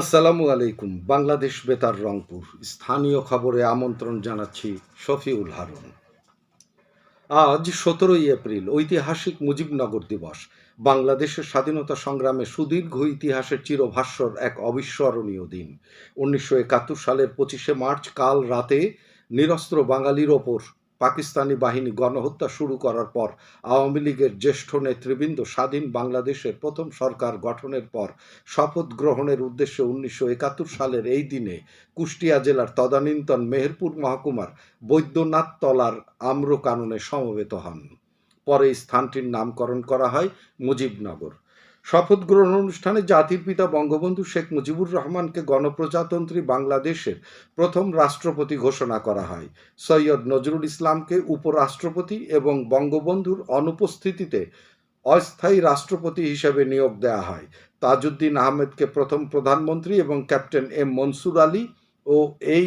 আসসালামু আলাইকুম, বাংলাদেশ বেতার রংপুর। স্থানীয় খবরে আমন্ত্রণ জানাচ্ছি শফিউল হারুন। আজ সতেরোই এপ্রিল, ঐতিহাসিক মুজিবনগর দিবস। বাংলাদেশের স্বাধীনতা সংগ্রামে সুদীর্ঘ ইতিহাসের চিরভাস্বর এক অবিস্মরণীয় দিন। উনিশশো একাত্তর সালের পঁচিশে মার্চ, কাল রাতে নিরস্ত্র বাঙালির ওপর পাকিস্তানি বাহিনী গণহত্যা শুরু করার পর আওয়ামী লীগের জ্যেষ্ঠ নেতৃবৃন্দ স্বাধীন বাংলাদেশের প্রথম সরকার গঠনের পর শপথ গ্রহণের উদ্দেশ্যে উনিশশো একাত্তর সালের এই দিনে কুষ্টিয়া জেলার তদানীন্তন মেহেরপুর মহকুমার বৈদ্যনাথ তলার আম্র কাননে সমবেত হন। পরে স্থানটির নামকরণ করা হয় মুজিবনগর। শপথ গ্রহণ অনুষ্ঠানে জাতির পিতা বঙ্গবন্ধু শেখ মুজিবুর রহমানকে গণপ্রজাতন্ত্রী বাংলাদেশের প্রথম রাষ্ট্রপতি ঘোষণা করা হয়। সৈয়দ নজরুল ইসলামকে উপরাষ্ট্রপতি এবং বঙ্গবন্ধুর অনুপস্থিতিতে অস্থায়ী রাষ্ট্রপতি হিসেবে নিয়োগ দেওয়া হয়। তাজউদ্দিন আহমেদকে প্রথম প্রধানমন্ত্রী এবং ক্যাপ্টেন এম মনসুর আলী ও এই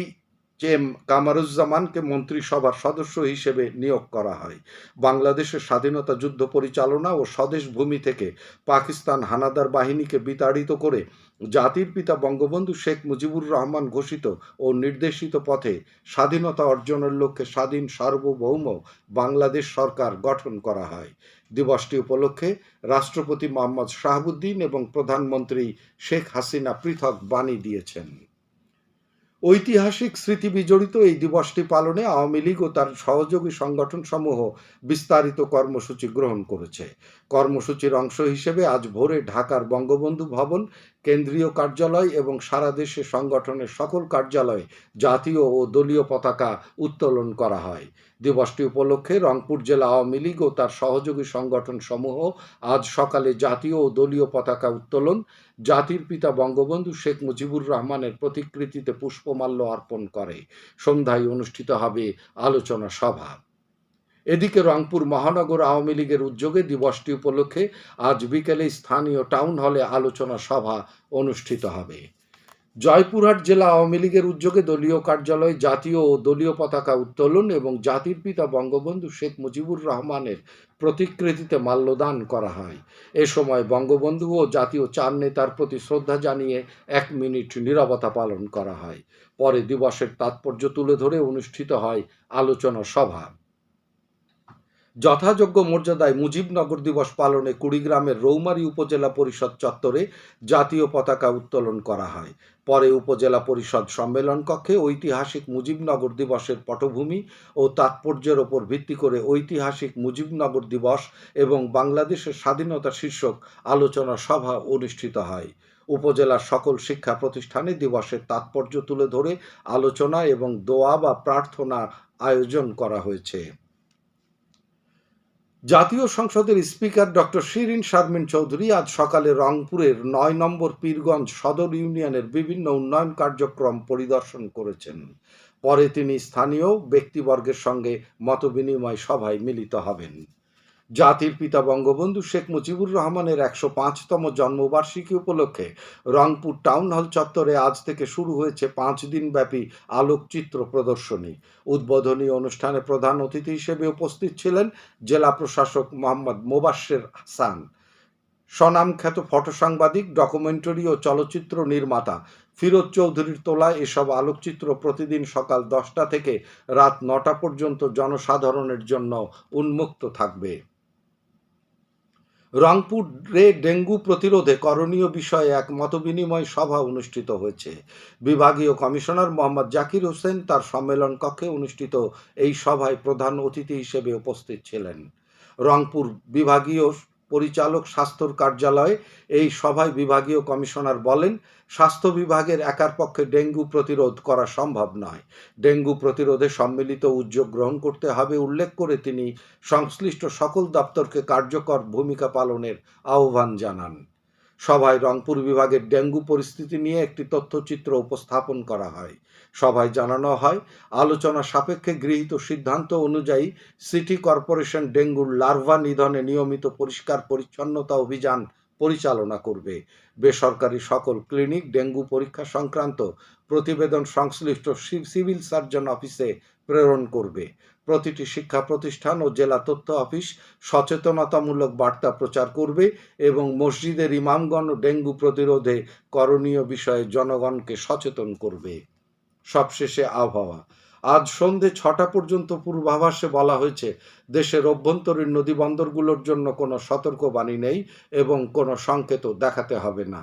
এম কামারুজ্জামানকে মন্ত্রিসভার সদস্য হিসেবে নিয়োগ করা হয়। বাংলাদেশের স্বাধীনতা যুদ্ধ পরিচালনা ও স্বদেশ ভূমি থেকে পাকিস্তান হানাদার বাহিনীকে বিতাড়িত করে জাতির পিতা বঙ্গবন্ধু শেখ মুজিবুর রহমান ঘোষিত ও নির্দেশিত পথে স্বাধীনতা অর্জনের লক্ষ্যে স্বাধীন সার্বভৌম বাংলাদেশ সরকার গঠন করা হয়। দিবসটি উপলক্ষে রাষ্ট্রপতি মোহাম্মদ শাহাবুদ্দিন এবং প্রধানমন্ত্রী শেখ হাসিনা পৃথক বাণী দিয়েছেন। ঐতিহাসিক স্মৃতি বিজড়িত এই দিবসটি পালনে আওয়ামী লীগ ও তার সহযোগী সংগঠন সমূহ বিস্তারিত কর্মসূচি গ্রহণ করেছে। কর্মসূচির অংশ হিসেবে আজ ভোরে ঢাকার বঙ্গবন্ধু ভবন কেন্দ্রীয় কার্যালয় এবং সারা দেশে সংগঠনের সকল কার্যালয়ে জাতীয় ও দলীয় পতাকা উত্তোলন করা হয়। দিবসটি উপলক্ষে রংপুর জেলা আওয়ামী লীগ ও তার সহযোগী সংগঠন সমূহ আজ সকালে জাতীয় ও দলীয় পতাকা উত্তোলন, জাতির পিতা বঙ্গবন্ধু শেখ মুজিবুর রহমানের প্রতিকৃতিতে পুষ্পমাল্য অর্পণ করে। সন্ধ্যায় অনুষ্ঠিত হবে আলোচনা সভা। এদিকে রংপুর মহানগর আওয়ামী লীগের উদ্যোগে দিবসটি উপলক্ষে আজ বিকেলে স্থানীয় টাউন হলে আলোচনা সভা অনুষ্ঠিত হবে। জয়পুরহাট জেলা আওয়ামী লীগের উদ্যোগে দলীয় কার্যালয়ে, জাতীয় ও দলীয় পতাকা উত্তোলন এবং জাতির পিতা বঙ্গবন্ধু শেখ মুজিবুর রহমানের প্রতিকৃতিতে মাল্যদান করা হয়। এ সময় বঙ্গবন্ধু ও জাতীয় চার নেতার প্রতি শ্রদ্ধা জানিয়ে এক মিনিট নিরবতা পালন করা হয়। পরে দিবসের তাৎপর্য তুলে ধরে অনুষ্ঠিত হয় আলোচনা সভা। যথাযোগ্য মর্যাদায় মুজিবনগর দিবস পালনে কুড়িগ্রামের রৌমারী উপজেলা পরিষদ চত্বরে জাতীয় পতাকা উত্তোলন করা হয়। পরে উপজেলা পরিষদ সম্মেলন কক্ষে ঐতিহাসিক মুজিবনগর দিবসের পটভূমি ও তাৎপর্যের ওপর ভিত্তি করে ঐতিহাসিক মুজিবনগর দিবস এবং বাংলাদেশের স্বাধীনতা শীর্ষক আলোচনা সভা অনুষ্ঠিত হয়। উপজেলার সকল শিক্ষা প্রতিষ্ঠানে দিবসের তাৎপর্য তুলে ধরে আলোচনা এবং দোয়া বা প্রার্থনা আয়োজন করা হয়েছে। জাতীয় সংসদের স্পিকার ডক্টর শিরিন শারমিন চৌধুরী আজ সকালে রংপুরের নয় নম্বর পীরগঞ্জ সদর ইউনিয়নের বিভিন্ন উন্নয়ন কার্যক্রম পরিদর্শন করেছেন। পরে তিনি স্থানীয় ব্যক্তিবর্গের সঙ্গে মতবিনিময় সভায় মিলিত হবেন। জাতির পিতা বঙ্গবন্ধু শেখ মুজিবুর রহমানের একশো পাঁচতম জন্মবার্ষিকী উপলক্ষে রংপুর টাউন হল চত্বরে আজ থেকে শুরু হয়েছে পাঁচ দিনব্যাপী আলোকচিত্র প্রদর্শনী। উদ্বোধনী অনুষ্ঠানে প্রধান অতিথি হিসেবে উপস্থিত ছিলেন জেলা প্রশাসক মোহাম্মদ মোবাশ্বের হাসান। স্বনামখ্যাত ফটো সাংবাদিক ডকুমেন্টারি ও চলচ্চিত্র নির্মাতা ফিরোজ চৌধুরীর তোলা এসব আলোকচিত্র প্রতিদিন সকাল দশটা থেকে রাত নটা পর্যন্ত জনসাধারণের জন্য উন্মুক্ত থাকবে। রংপুরে ডেঙ্গু প্রতিরোধে করণীয় বিষয়ে এক মতবিনিময় সভা অনুষ্ঠিত হয়েছে। বিভাগীয় কমিশনার মোহাম্মদ জাকির হোসেন তার সম্মেলন কক্ষে অনুষ্ঠিত এই সভায় প্রধান অতিথি হিসেবে উপস্থিত ছিলেন। রংপুর বিভাগীয় পরিচালক স্বাস্থ্যর কার্যালয়ে, এই সভায় বিভাগীয় কমিশনার বলেন, স্বাস্থ্য বিভাগের একার পক্ষে ডেঙ্গু প্রতিরোধ করা সম্ভব নয়। ডেঙ্গু প্রতিরোধে সম্মিলিত উদ্যোগ গ্রহণ করতে হবে উল্লেখ করে তিনি সংশ্লিষ্ট সকল দপ্তরকে কার্যকর ভূমিকা পালনের আহ্বান জানান। সভায় রংপুর বিভাগের ডেঙ্গু পরিস্থিতি নিয়ে একটি তথ্যচিত্র উপস্থাপন করা হয়। সভায় জানানো হয়, আলোচনা সাপেক্ষে গৃহীত সিদ্ধান্ত অনুযায়ী সিটি কর্পোরেশন ডেঙ্গুর লার্ভা নিধনে নিয়মিত পরিষ্কার পরিচ্ছন্নতা অভিযান পরিচালনা করবে। বেসরকারি সকল ক্লিনিক ডেঙ্গু পরীক্ষা সংক্রান্ত প্রতিবেদন সংশ্লিষ্ট সিভিল সার্জন অফিসে প্রেরণ করবে। প্রতিটি শিক্ষা প্রতিষ্ঠান ও জেলা তথ্য অফিস সচেতনতামূলক বার্তা প্রচার করবে এবং মসজিদের ইমামগণ ডেঙ্গু প্রতিরোধে করণীয় বিষয়ে জনগণকে সচেতন করবে। সবশেষে আবহাওয়া। আজ সন্ধে ছটা পর্যন্ত পূর্বাভাসে বলা হয়েছে, দেশের অভ্যন্তরীণ নদীবন্দরগুলোর জন্য কোনো সতর্কবাণী নেই এবং কোনো সংকেতও দেখাতে হবে না।